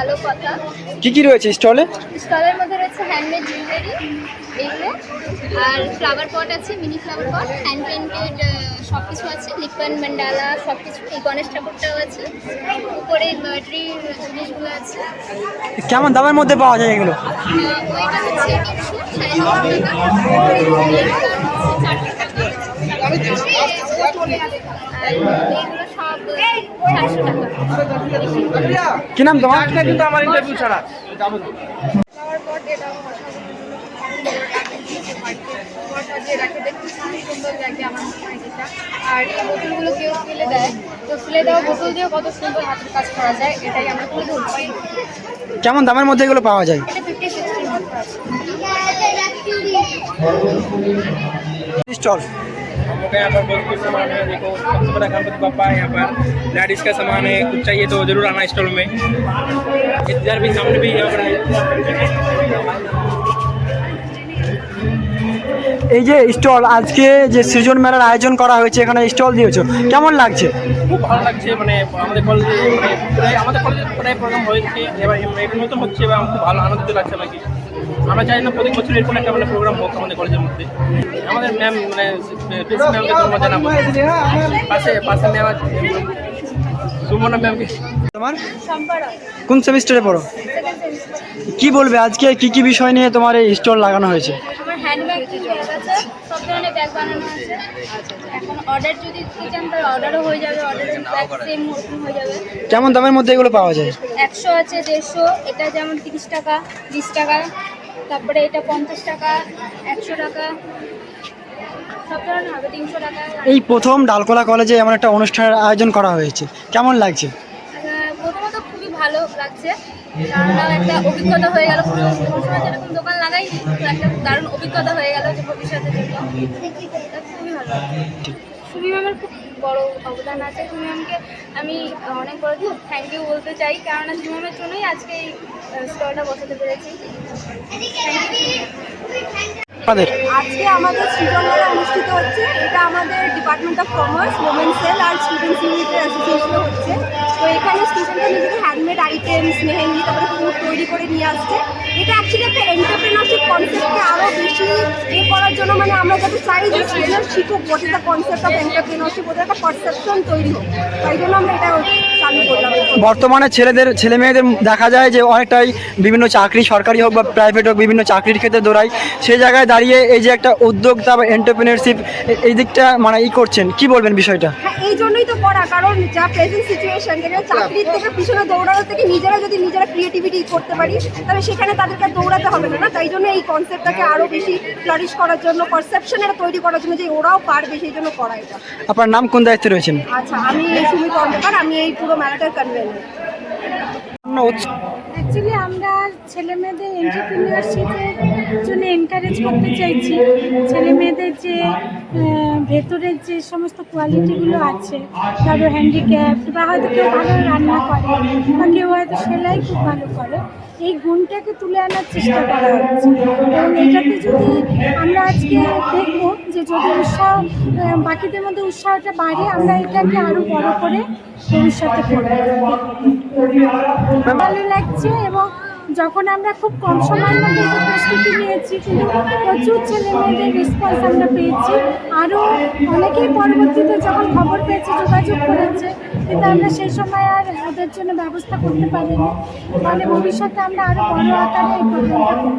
ভালো কথা। কি কি রয়েছে স্টলে? স্টলের মধ্যে রয়েছে হ্যান্ডমেড জুয়েলারি এইগুলো আর ফ্লাওয়ার পট আছে mini flower pot hand painted সব কিছু আছে লিপন মান্ডালা সব কিছু এই গণেশ ঠাকুরটাও আছে। উপরে এমব্রয়ডারি জিনিসগুলো আছে। কেমন দামের মধ্যে পাওয়া যায় এগুলো? ওইটা হচ্ছে তিনশো সাড়ে টাকা। কি নাম তোমার? কিন্তু আমার ইন্টারভিউ ছাড়া। মনে হয় আর এই বোতলগুলো কেউ ফেলে দেয় তো ফেলে দেওয়া বোতল দিয়ে কত সুন্দর হাতের কাজ করা যায় এটাই আমরা ধরছি কেমন দামের মধ্যে এগুলো পাওয়া যায়? স্টল हमको यहाँ पर बहुत कुछ सामान है देखो सबसे बड़ा गणपति बापा है यहाँ पर लेडीज का सामान है कुछ चाहिए तो जरूर आना स्टॉल में इधर भी सामने भी यहाँ पर है এই যে স্টল আজকে যে সৃজন মেলার আয়োজন করা হয়েছে এখানে স্টল দিয়েছো কেমন লাগছে খুব ভালো লাগছে মানে আমাদের কলেজে মানে প্রায় আমাদের কলেজে প্রায় প্রোগ্রাম হয়েছে এবার এর মতন হচ্ছে এবং খুব ভালো আনন্দিত লাগছে আমাকে আমরা চাই না প্রত্যেক বছর এরকম একটা মানে প্রোগ্রাম হোক আমাদের কলেজের মধ্যে। আমাদের ম্যাম মানে প্রিন্সিপাল ম্যামকে ধন্যবাদ জানাব। পাশে পাশে ম্যাম আছে। সুমনা ম্যামকে তোমার? কোন সেমিস্টারে পড়ো? কি বলবে? আজকে কি কি বিষয় নিয়ে তোমার এই স্টল লাগানো হয়েছে? আমার হ্যান্ডব্যাগ ব্যাগ আছে সব ধরনের ব্যাগ বানানো আছে। এখন অর্ডার যদি চান তাহলে অর্ডারও হয়ে যাবে। অর্ডার ব্যাগ সেম ওরকম হয়ে যাবে। কেমন দামের মধ্যে এগুলো পাওয়া যায়? একশো আছে দেড়শো। এটা যেমন তিরিশ টাকা বিশ টাকা। তারপরে এটা পঞ্চাশ টাকা একশো টাকা সব ধরনের হবে তিনশো টাকা। এই প্রথম ডালকোলা কলেজে এমন একটা অনুষ্ঠানের আয়োজন করা হয়েছে। কেমন লাগছে? প্রথমত খুবই ভালো লাগছে। কারণ একটা অভিজ্ঞতা হয়ে গেল। কোনো কোনো সময় যেরকম দোকান লাগাইনি তো একটা দারুণ অভিজ্ঞতা হয়ে গেল যে ভবিষ্যতের জন্য। খুবই ভালো সুমি ম্যামের খুব বড় অবদান আছে। সুমি ম্যামকে আমি অনেক বড় থ্যাংক ইউ বলতে চাই। কেননা সুমি ম্যামের জন্যই আজকে এই স্টলটা বসাতে পেরেছি। থ্যাংক ইউ আমাদের। আজকে আমাদের মেলা অনুষ্ঠিত হচ্ছে। এটা আমাদের department of commerce women cell R students ইউনিটের অ্যাসোসিয়েশন হচ্ছে। তো এখানে স্টুডেন্টরা নিজেদের হ্যান্ডমেড আইটেমস মেহেন্দি তৈরি করে নিয়ে আসছে। এটা অ্যাকচুয়ালি একটা এন্টারপ্রেনারশিপ কনসেপ্টকে আরও বেশি এ করার জন্য মানে আমরা যাতে চাই যে student শিখুক is the concept of entrepreneurship ওদের একটা পারসেপশন তৈরি হোক। তাই জন্য আমরা এটা চালু করলাম। বর্তমানে ছেলেদের ছেলে মেয়েদের দেখা যায় যে অনেকটাই বিভিন্ন চাকরি সরকারি হোক বা প্রাইভেট হোক বিভিন্ন চাকরির ক্ষেত্রে দৌড়ায়। সেই জায়গায় দাঁড়িয়ে এই যে একটা উদ্যোক্তা বা এন্টারপ্রিনারশিপ এই দিকটা মানে ই করছেন। কি বলবেন বিষয়টা? হ্যাঁ এই জন্যই তো করা কারণ যা প্রেজেন্ট সিচুয়েশন যেখানে চাকরির থেকে পিছনে দৌড়ানো থেকে নিজেরা যদি নিজেরা ক্রিয়েটিভিটি করতে পারি তাহলে সেখানে তাদেরকে দৌড়াতে হবে না না? তাই জন্য এই কনসেপ্টটাকে আরও বেশি ফ্লারিশ করার জন্য পারসেপশন এটা তৈরি করার জন্য যে ওরাও পারবে সেই জন্য করা এটা। আপনার নাম কোন দায়িত্বে রয়েছেন? আচ্ছা আমি সুমি কর্মকার আমি এই পুরো মেলাটার কনভেনার অ্যাকচুয়ালি আমরা ছেলে মেয়েদের এন্টারপ্রিনিয়ারশিপের জন্য এনকারেজ করতে চাইছি। ছেলে মেয়েদের যে ভেতরের যে সমস্ত কোয়ালিটিগুলো আছে, কারও হ্যান্ডিক্যাপ বা হয়তো কেউ ভালো রান্না করে বা কেউ হয়তো সেলাই খুব ভালো করে, এই গুণটাকে তুলে আনার চেষ্টা করা হচ্ছে। এবং এটাতে যদি আমরা আজকে দেখব যে যদি উৎসাহ বাকিদের মধ্যে উৎসাহটা বাড়ে, আমরা এটাকে আরও বড় করে ভবিষ্যতে করব। ভালো লাগছে এবং যখন আমরা খুব কম সময়ের মধ্যে প্রস্তুতি নিয়েছি, কিন্তু প্রচুর ছেলে মেয়েদের রেসপন্স আমরা পেয়েছি। আরও অনেকেই পরবর্তীতে যখন খবর পেয়েছে, যোগাযোগ করেছে, কিন্তু আমরা সেই সময় আর ওদের জন্য ব্যবস্থা করতে পারিনি। মানে ভবিষ্যতে আমরা আরও বড় আকারে এই প্রোগ্রামটা